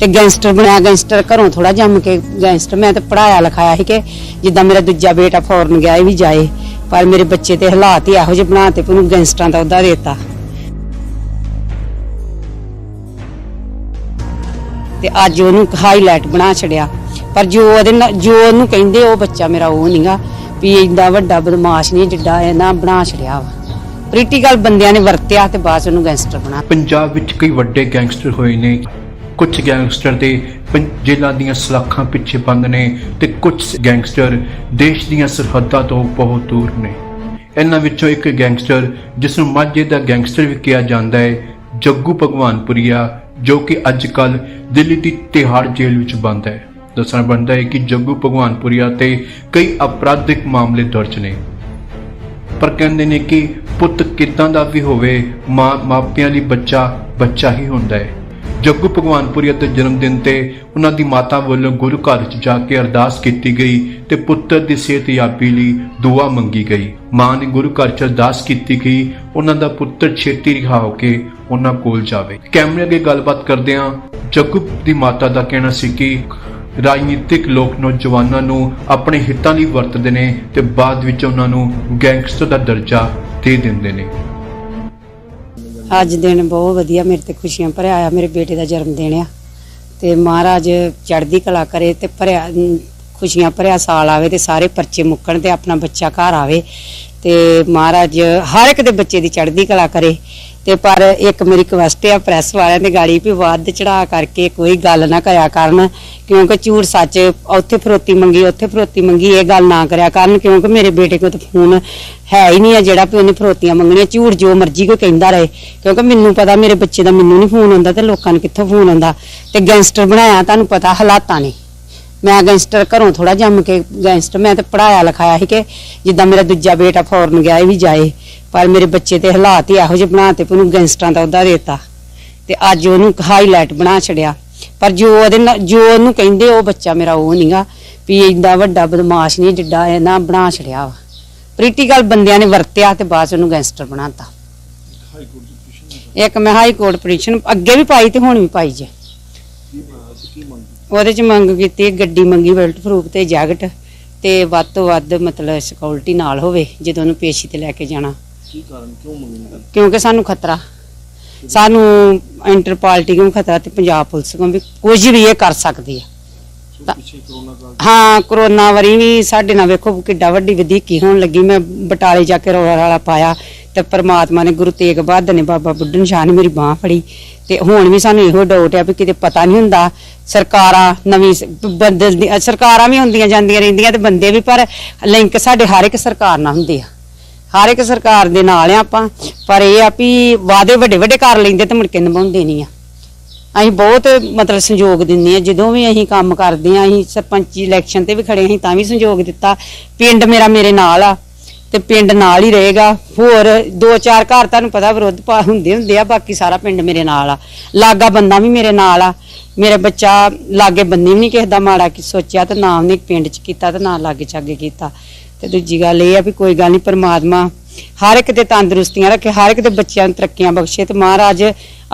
ਤੇ ਗੈਂਗਸਟਰ ਬਣਿਆ, ਗੈਂਗਸਟਰ ਘਰੋਂ ਥੋੜਾ ਜੰਮ ਕੇ ਗੈਂਗਸਟਰ, ਮੈਂ ਤੇ ਪੜਾਇਆ ਲਿਖਾਇਆ ਸੀ ਕਿ ਜਿੱਦਾਂ ਮੇਰਾ ਦੂਜਾ ਬੇਟਾ ਫੌਰਨ ਗਿਆ, ਇਹ ਵੀ ਜਾਏ। ਪਰ ਮੇਰੇ ਬੱਚੇ ਤੇ ਹਾਲਾਤ ਹੀ ਇਹੋ ਜਿਹੇ ਬਣਾਤੇ ਕਿ ਉਹਨੂੰ ਗੈਂਗਸਟਰਾਂ ਦਾ ਅਹੁਦਾ ਦੇਤਾ। ਤੇ ਅੱਜ ਉਹਨੂੰ ਹਾਈਲਾਈਟ ਬਣਾ ਛੜਿਆ ਪਰ ਜੋ ਉਹਦੇ ਨਾਲ ਜੋ ਉਹਨੂੰ ਕਹਿੰਦੇ, ਉਹ ਬੱਚਾ ਮੇਰਾ ਉਹ ਨਹੀਂਗਾ ਵੀ ਇੰਦਾ ਵੱਡਾ ਬਦਮਾਸ਼ ਨਹੀਂ ਜਿੱਡਾ ਇਹਨਾਂ ਬਣਾ ਛੜਿਆ ਵਾ। ਪੋਲੀਟੀਕਲ ਬੰਦਿਆਂ ਨੇ ਵਰਤਿਆ ਤੇ ਬਾਅਦ ਉਹਨੂੰ ਗੈਂਗਸਟਰ ਬਣਾ ਪੰਜਾਬ ਵਿੱਚ ਕਈ ਵੱਡੇ ਗੈਂਗਸਟਰ ਹੋਏ ਨੇ। ਕੁਝ ਗੈਂਗਸਟਰ ਦੇ ਪੰ- ਜੇਲ੍ਹਾਂ ਦੀਆਂ ਸਲਾਖਾਂ ਪਿੱਛੇ ਬੰਦ ਨੇ ਤੇ ਕੁਝ ਗੈਂਗਸਟਰ ਦੇਸ਼ ਦੀਆਂ ਸਰਹੱਦਾਂ ਤੋਂ ਬਹੁਤ ਦੂਰ ਨੇ। ਇਹਨਾਂ ਵਿੱਚੋਂ ਇੱਕ ਗੈਂਗਸਟਰ ਜਿਸ ਨੂੰ ਮਾਝੇ ਦਾ ਗੈਂਗਸਟਰ ਵੀ ਕਿਹਾ ਜਾਂਦਾ ਹੈ, ਜੱਗੂ ਭਗਵਾਨਪੁਰੀਆ, ਜੋ ਕਿ ਅੱਜ ਕੱਲ ਦਿੱਲੀ ਦੀ ਤਿਹਾੜ ਜੇਲ੍ਹ ਵਿੱਚ ਬੰਦ ਹੈ। ਦੱਸਣਾ ਬਣਦਾ ਹੈ ਕਿ ਜੱਗੂ ਭਗਵਾਨਪੁਰੀਆ ਤੇ ਕਈ ਅਪਰਾਧਿਕ ਮਾਮਲੇ ਦਰਜ ਨੇ। ਪਰ ਕਹਿੰਦੇ ਨੇ ਕਿ ਪੁੱਤ ਕਿਦਾਂ ਦਾ ਵੀ ਹੋਵੇ ਮਾਂ ਮਾਪਿਆਂ ਲਈ ਬੱਚਾ ਬੱਚਾ ਹੀ ਹੁੰਦਾ ਹੈ। ਜੱਗੂ ਭਗਵਾਨਪੁਰੀਆ ਦੇ ਜਨਮ ਦਿਨ ਤੇ ਉਹਨਾਂ ਦੀ ਮਾਤਾ ਵੱਲੋਂ ਗੁਰੂ ਘਰ ਵਿੱਚ ਜਾ ਕੇ ਅਰਦਾਸ ਕੀਤੀ ਗਈ ਤੇ ਪੁੱਤਰ ਦੀ ਸਿਹਤਯਾਬੀ ਲਈ ਦੁਆ ਮੰਗੀ ਗਈ। ਮਾਂ ਨੇ ਗੁਰੂ ਘਰ 'ਚ ਅਰਦਾਸ ਕੀਤੀ ਕਿ ਉਹਨਾਂ ਦਾ ਪੁੱਤਰ ਛੇਤੀ ਰਿਹਾ ਹੋ ਕੇ ਉਹਨਾਂ ਕੋਲ ਜਾਵੇ। ਕੈਮਰੇ ਅੱਗੇ ਗੱਲਬਾਤ ਕਰਦਿਆਂ ਜੱਗੂ ਦੀ ਮਾਤਾ ਦਾ ਕਹਿਣਾ ਸੀ ਕਿ ਰਾਜਨੀਤਿਕ ਲੋਕ ਨੌਜਵਾਨਾਂ ਨੂੰ ਆਪਣੇ ਹਿੱਤਾਂ ਲਈ ਵਰਤਦੇ ਨੇ ਤੇ ਬਾਅਦ ਵਿੱਚ ਉਹਨਾਂ ਨੂੰ ਗੈਂਗਸਟਰ ਦਾ ਦਰਜਾ ਦੇ ਦਿੰਦੇ ਨੇ। ਅੱਜ ਦਿਨ ਬਹੁਤ ਵਧੀਆ ਮੇਰੇ ਤੇ ਖੁਸ਼ੀਆਂ ਭਰਿਆ ਆ, ਮੇਰੇ ਬੇਟੇ ਦਾ ਜਨਮ ਦਿਨ ਆ। ਤੇ ਮਹਾਰਾਜ ਚੜ੍ਹਦੀ ਕਲਾ ਕਰੇ ਤੇ ਭਰਿਆ, ਖੁਸ਼ੀਆਂ ਭਰਿਆ ਸਾਲ ਆਵੇ ਤੇ ਸਾਰੇ ਪਰਚੇ ਮੁੱਕਣ ਤੇ ਆਪਣਾ ਬੱਚਾ ਘਰ ਆਵੇ। ਤੇ ਮਹਾਰਾਜ ਹਰ ਇੱਕ ਦੇ ਬੱਚੇ ਦੀ ਚੜ੍ਹਦੀ ਕਲਾ ਕਰੇ। ਤੇ ਪਰ ਇੱਕ ਮੇਰੀ ਰਿਕਵੈਸਟ ਆ ਪ੍ਰੈਸ ਵਾਲਿਆਂ ਦੇ ਗਾੜੀ ਵੀ ਵੱਧ ਚੜਾ ਕਰਕੇ ਕੋਈ ਗੱਲ ਨਾ ਕਰਿਆ ਕਰਨ, ਕਿਉਂਕਿ ਝੂਠ ਸੱਚ ਉੱਥੇ ਫਰੋਤੀ ਮੰਗੀ, ਉੱਥੇ ਫਰੋਤੀ ਮੰਗੀ, ਇਹ ਗੱਲ ਨਾ ਕਰਿਆ ਕਰਨ, ਕਿਉਂਕਿ ਮੇਰੇ ਬੇਟੇ ਕੋਲ ਤਾਂ ਫੋਨ ਹੈ ਹੀ ਨਹੀਂ ਆ ਜਿਹੜਾ ਵੀ ਉਹਨੇ ਫਰੋਤੀਆਂ ਮੰਗਣੀਆਂ, ਝੂਠ ਜੋ ਮਰਜ਼ੀ ਕੋਈ ਕਹਿੰਦਾ ਰਹੇ, ਕਿਉਂਕਿ ਮੈਨੂੰ ਪਤਾ ਮੇਰੇ ਬੱਚੇ ਦਾ ਮੈਨੂੰ ਨਹੀਂ ਫੋਨ ਆਉਂਦਾ ਤੇ ਲੋਕਾਂ ਨੂੰ ਕਿੱਥੋਂ ਫੋਨ ਆਉਂਦਾ, ਤੇ ਗੈਂਗਸਟਰ ਬਣਾਇਆ, ਤੁਹਾਨੂੰ ਪਤਾ ਹਾਲਾਤਾਂ ਨੇ। ਮੈਂ ਗੈਂਗਸਟਰ ਘਰੋਂ ਥੋੜਾ ਜੰਮ ਕੇ ਗੈਂਗਸਟਰ ਮੈਂ ਤੇ ਪੜਾਇਆ ਲਿਖਾਇਆ ਸੀ ਕਿ ਜਿੱਦਾਂ ਮੇਰਾ ਦੂਜਾ ਬੇਟਾ ਫੌਰਨ ਗਿਆ, ਇਹ ਵੀ ਜਾਏ। ਪਰ ਮੇਰੇ ਬੱਚੇ ਤੇ ਹਾਲਾਤ ਹੀ ਇਹੋ ਜਿਹੇ ਬਣਾਤੇ ਕਿ ਉਹਨੂੰ ਗੈਂਗਸਟਰਾਂ ਦਾ ਅਹੁਦਾ ਦੇਤਾ। ਤੇ ਅੱਜ ਉਹਨੂੰ ਹਾਈਲਾਈਟ ਬਣਾ ਛੜਿਆ ਪਰ ਜੋ ਉਹਦੇ ਨਾਲ ਜੋ ਉਹਨੂੰ ਕਹਿੰਦੇ, ਉਹ ਬੱਚਾ ਮੇਰਾ ਉਹ ਨਹੀਂਗਾ ਵੀ ਇੰਦਾ ਵੱਡਾ ਬਦਮਾਸ਼ ਨਹੀਂ ਜਿੱਡਾ ਇਹ ਨਾ ਬਣਾ ਛੜਿਆ ਵਾ। ਪੋਲੀਟੀਕਲ ਬੰਦਿਆਂ ਨੇ ਵਰਤਿਆ ਤੇ ਬਾਅਦ 'ਚ ਉਹਨੂੰ ਗੈਂਗਸਟਰ ਬਣਾਤਾ। ਇੱਕ ਮੈਂ ਹਾਈ ਕੋਰਟ ਪਟੀਸ਼ਨ ਅੱਗੇ ਵੀ ਪਾਈ ਤੇ ਹੁਣ ਵੀ ਪਾਈ ਜੇ। ਉਹਦੇ ਚ ਮੰਗ ਕੀਤੀ, ਗੱਡੀ ਮੰਗੀ ਬੈਲਟ ਪ੍ਰੂਫ ਤੇ ਜੈਕਟ ਤੇ ਵੱਧ ਤੋਂ ਵੱਧ ਮਤਲਬ ਸਿਕਿਉਰਿਟੀ ਨਾਲ ਹੋਵੇ, ਜਦੋਂ ਉਹਨੂੰ ਪੇਸ਼ੀ ਤੇ ਲੈ ਕੇ ਜਾਣਾ। ਕੀ ਕਾਰਨ ਕਿਉਂ ਮੰਗਣੀ ਕਿਉਂਕਿ ਸਾਨੂੰ ਖਤਰਾ। ਸਾਨੂੰ ਇੰਟਰ ਪਾਰਟੀ ਨੂੰ ਖਤਰਾ ਤੇ ਪੰਜਾਬ ਪੁਲਿਸ ਨੂੰ ਵੀ ਕੁਝ ਵੀ ਇਹ ਕਰ ਸਕਦੀ ਕਾਲ ਹਾਂ ਕਰੋਨਾ ਵਾਰੀ ਵੀ ਸਾਡੇ ਨਾਲ ਵੇਖੋ ਕਿੱਡਾ ਵੱਡੀ ਵਧੀਕੀ ਹੋਣ ਲੱਗੀ। ਮੈਂ ਬਟਾਲੇ ਜਾ ਕੇ ਰੋਲਾ ਰਾਲਾ ਪਾਇਆ ਤੇ ਪ੍ਰਮਾਤਮਾ ਨੇ ਗੁਰੂ ਤੇਗ ਬਹਾਦਰ ਨੇ ਬਾਬਾ ਬੁੱਢਨ ਸ਼ਾਹ ਨੇ ਮੇਰੀ ਬਾਹ ਫੜੀ ਤੇ ਹੁਣ ਵੀ ਸਾਨੂੰ ਇਹੋ ਡਾਊਟ ਆ ਵੀ ਕਿਤੇ ਪਤਾ ਨਹੀਂ ਹੁੰਦਾ। ਸਰਕਾਰਾਂ ਨਵੀਂ ਸ- ਬਦਲ ਦੀ ਸਰਕਾਰਾਂ ਵੀ ਹੁੰਦੀਆਂ ਜਾਂਦੀਆਂ ਰਹਿੰਦੀਆਂ ਤੇ ਬੰਦੇ ਵੀ ਪਰ ਲਿੰਕ ਸਾਡੇ ਹਰ ਇੱਕ ਸਰਕਾਰ ਨਾਲ ਹੁੰਦੇ ਆ। ਹਰ ਇੱਕ ਸਰਕਾਰ ਦੇ ਨਾਲ ਆ ਆਪਾਂ, ਪਰ ਇਹ ਆ ਵੀ ਵਾਅਦੇ ਵੱਡੇ ਵੱਡੇ ਕਰ ਲੈਂਦੇ ਤੇ ਮੁੜ ਕੇ ਨਿਭਾਉਂਦੇ ਨਹੀਂ ਆ। ਅਸੀਂ ਬਹੁਤ ਮਤਲਬ ਸੰਯੋਗ ਦਿੰਦੇ ਆ, ਜਦੋਂ ਵੀ ਅਸੀਂ ਕੰਮ ਕਰਦੇ ਆ, ਅਸੀਂ ਸਰਪੰਚੀ ਇਲੈਕਸ਼ਨ ਤੇ ਵੀ ਖੜੇ ਅਸੀਂ ਤਾਂ ਵੀ ਸੰਯੋਗ ਦਿੱਤਾ, ਪਿੰਡ ਮੇਰਾ ਮੇਰੇ ਨਾਲ ਆ, ਤੇ ਪਿੰਡ ਨਾਲ ਹੀ ਰਹੇਗਾ। ਹੋਰ ਦੋ ਚਾਰ ਘਰ ਤੁਹਾਨੂੰ ਪਤਾ ਵਿਰੋਧ ਪਾ ਹੁੰਦੇ ਹੁੰਦੇ ਆ, ਬਾਕੀ ਸਾਰਾ ਪਿੰਡ ਮੇਰੇ ਨਾਲ ਆ। ਲਾਗਾ ਬੰਦਾ ਵੀ ਮੇਰੇ ਨਾਲ ਆ। ਮੇਰੇ ਬੱਚਾ ਲਾਗੇ ਬੰਦੇ ਵੀ ਨਹੀਂ ਕਿਸੇ ਦਾ ਮਾੜਾ ਕੀ ਸੋਚਿਆ ਤੇ ਨਾ ਉਹਨੇ ਪਿੰਡ ਚ ਕੀਤਾ ਤੇ ਨਾ ਲਾਗੇ ਚਾਗੇ ਕੀਤਾ। ਤੇ ਦੂਜੀ ਗੱਲ ਇਹ ਆ ਵੀ ਕੋਈ ਗੱਲ ਨਹੀਂ ਪਰਮਾਤਮਾ ਹਰ ਇੱਕ ਦੇ ਤੰਦਰੁਸਤੀਆਂ ਰੱਖੇ, ਹਰ ਇੱਕ ਦੇ ਬੱਚਿਆਂ ਨੂੰ ਤਰੱਕੀਆਂ ਬਖਸ਼ੇ ਤੇ ਮਹਾਰਾਜ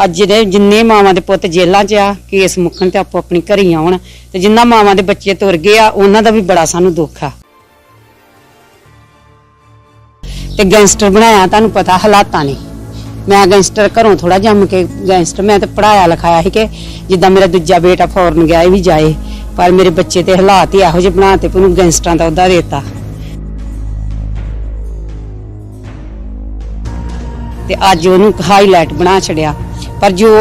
ਅੱਜ ਜਿਹੜੇ ਜਿੰਨੇ ਮਾਵਾਂ ਦੇ ਪੁੱਤ ਜੇਲ੍ਹਾਂ 'ਚ ਆ, ਕੇਸ ਮੁੱਕਣ ਤੇ ਆਪੋ ਆਪਣੀ ਘਰੀ ਆਉਣ ਤੇ ਜਿੰਨਾ ਮਾਵਾਂ ਦੇ ਬੱਚੇ ਤੁਰ ਗਏ ਆ, ਉਹਨਾਂ ਦਾ ਵੀ ਬੜਾ ਸਾਨੂੰ ਦੁੱਖ ਆ। ਤੇ ਗੈਂਗਸਟਰ ਬਣਾਇਆ, ਤੁਹਾਨੂੰ ਪਤਾ ਹਾਲਾਤਾਂ ਨੇ। ਮੈਂ ਗੈਂਗਸਟਰ ਘਰੋਂ ਥੋੜਾ ਜੰਮ ਕੇ ਗੈਂਗਸਟਰ, ਮੈਂ ਤੇ ਪੜਾਇਆ ਲਿਖਾਇਆ ਸੀ ਕਿ ਜਿੱਦਾਂ ਮੇਰਾ ਦੂਜਾ ਬੇਟਾ ਫੌਰਨ ਗਿਆ, ਇਹ ਵੀ ਜਾਏ। ਪਰ ਮੇਰੇ ਬੱਚੇ ਤੇ ਹਾਲਾਤ ਹੀ ਇਹੋ ਜਿਹੇ ਬਣਾਤੇ ਕਿ ਉਹਨੂੰ ਗੈਂਗਸਟਰਾਂ ਦਾ ਅਹੁਦਾ ਦੇਤਾ। ਤੇ ਅੱਜ ਉਹਨੂੰ ਹਾਈਲਾਈਟ ਬਣਾ ਛੜਿਆ ਪਰ ਜੋ